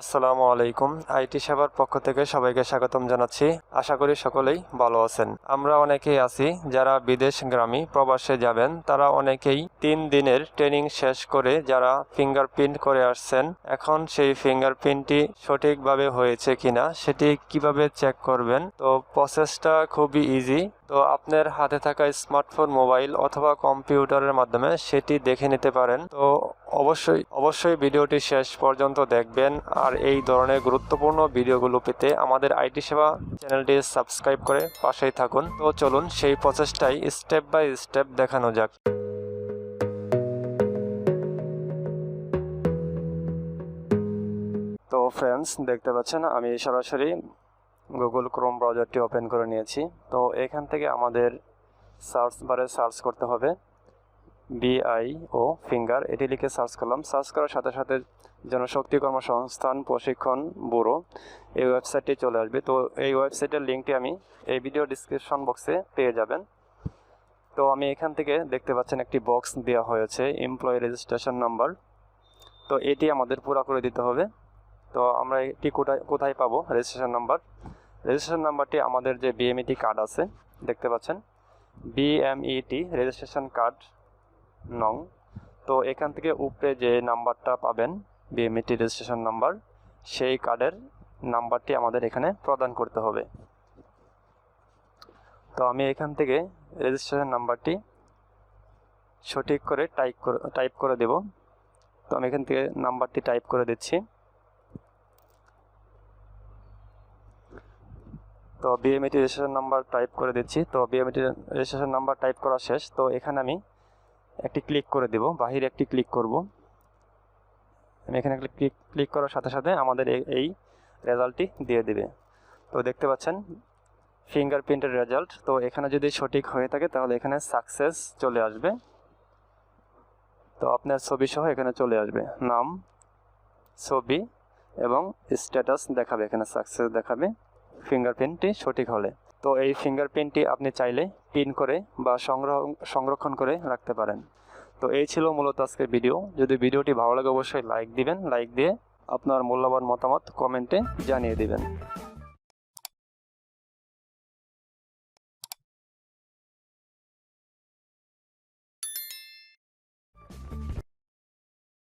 আসসালামু আলাইকুম। আইটি সেবার পক্ষ থেকে সবাইকে স্বাগতম জানাচ্ছি। আশা করি সকলেই ভালো আছেন। আমরা অনেকেই আছি যারা বিদেশ গ্রামী প্রবাসে যাবেন। তারা অনেকেই তিন দিনের ট্রেনিং শেষ করে যারা ফিঙ্গারপ্রিন্ট করে আসছেন, এখন সেই ফিঙ্গারপ্রিন্টটি সঠিকভাবে হয়েছে কিনা সেটি কীভাবে চেক করবেন? তো প্রসেসটা খুবই ইজি তো আপনার হাতে থাকা স্মার্টফোন, মোবাইল অথবা কম্পিউটারের মাধ্যমে সেটি দেখে নিতে পারেন। তো অবশ্যই অবশ্যই ভিডিওটি শেষ পর্যন্ত দেখবেন। আর এই ধরনের গুরুত্বপূর্ণ ভিডিওগুলো পেতে আমাদের আইটি সেবা চ্যানেলটি সাবস্ক্রাইব করে পাশেই থাকুন। তো চলুন, সেই প্রসেসটাই স্টেপ বাই স্টেপ দেখানো যাক। তো ফ্রেন্ডস দেখতে পাচ্ছেন, আমি সরাসরি গুগল ক্রোম ব্রাউজারটি ওপেন করে নিয়েছি। তো এখান থেকে আমাদের সার্চ বারে সার্চ করতে হবে। বিআই ও ফিঙ্গার এটি লিখে সার্চ করলাম। সার্চ করার সাথে সাথে জনশক্তি কর্মসংস্থান, প্রশিক্ষণ ব্যুরো এই ওয়েবসাইটটি চলে আসবে। তো এই ওয়েবসাইটের লিঙ্কটি আমি এই ভিডিও ডিসক্রিপশন বক্সে পেয়ে যাবেন। তো আমি এখান থেকে দেখতে পাচ্ছেন একটি বক্স দেওয়া হয়েছে এমপ্লয়ি রেজিস্ট্রেশন নাম্বার তো এটি আমাদের পুরো করে দিতে হবে। তো আমরা এটি কোথায় কোথায় পাবো রেজিস্ট্রেশন নাম্বার রেজিস্ট্রেশন নাম্বারটি আমাদের যে বিএমইটি কার্ড আছে, দেখতে পাচ্ছেন? বিএমইটি রেজিস্ট্রেশন কার্ড নং। তো এখান থেকে উপরে যে নাম্বারটা পাবেন বিএমইটি রেজিস্ট্রেশন নাম্বার সেই কার্ডের নাম্বারটি আমাদের এখানে প্রদান করতে হবে। তো আমি এখান থেকে রেজিস্ট্রেশন নাম্বারটি সঠিক করে টাইপ করে টাইপ করে দেব। তো আমি এখান থেকে নাম্বারটি টাইপ করে দিচ্ছি। তো বিএমইটি রেজিস্ট্রেশন নাম্বার টাইপ করে দিচ্ছি। তো বিএমইটি রেজিস্ট্রেশন নাম্বার টাইপ করা শেষ। তো এখানে আমি একটি ক্লিক করে দেব। বাহিরে একটি ক্লিক করব। আমি এখানে ক্লিক ক্লিক করার সাথে সাথে আমাদের এই- এই রেজাল্টটি দিয়ে দেবে। তো দেখতে পাচ্ছেন ফিঙ্গারপ্রিন্টের রেজাল্ট তো এখানে যদি সঠিক হয়ে থাকে, তাহলে এখানে সাকসেস চলে আসবে। তো আপনার ছবি সহ এখানে চলে আসবে। নাম, ছবি এবং স্ট্যাটাস দেখাবে। এখানে সাকসেস দেখাবে। ফিঙ্গারপ্রিন্টটি সঠিক হলে। তো এই ফিঙ্গারপ্রিন্টটি আপনি চাইলে পিন করে বা সংগ্রহ, সংরক্ষণ করে রাখতে পারেন। তো এই ছিল মূলত আজকের ভিডিও যদি ভিডিওটি ভালো লাগে, অবশ্যই লাইক দিবেন। লাইক দিয়ে আপনার মূল্যবান মতামত কমেন্টে জানিয়ে দিবেন।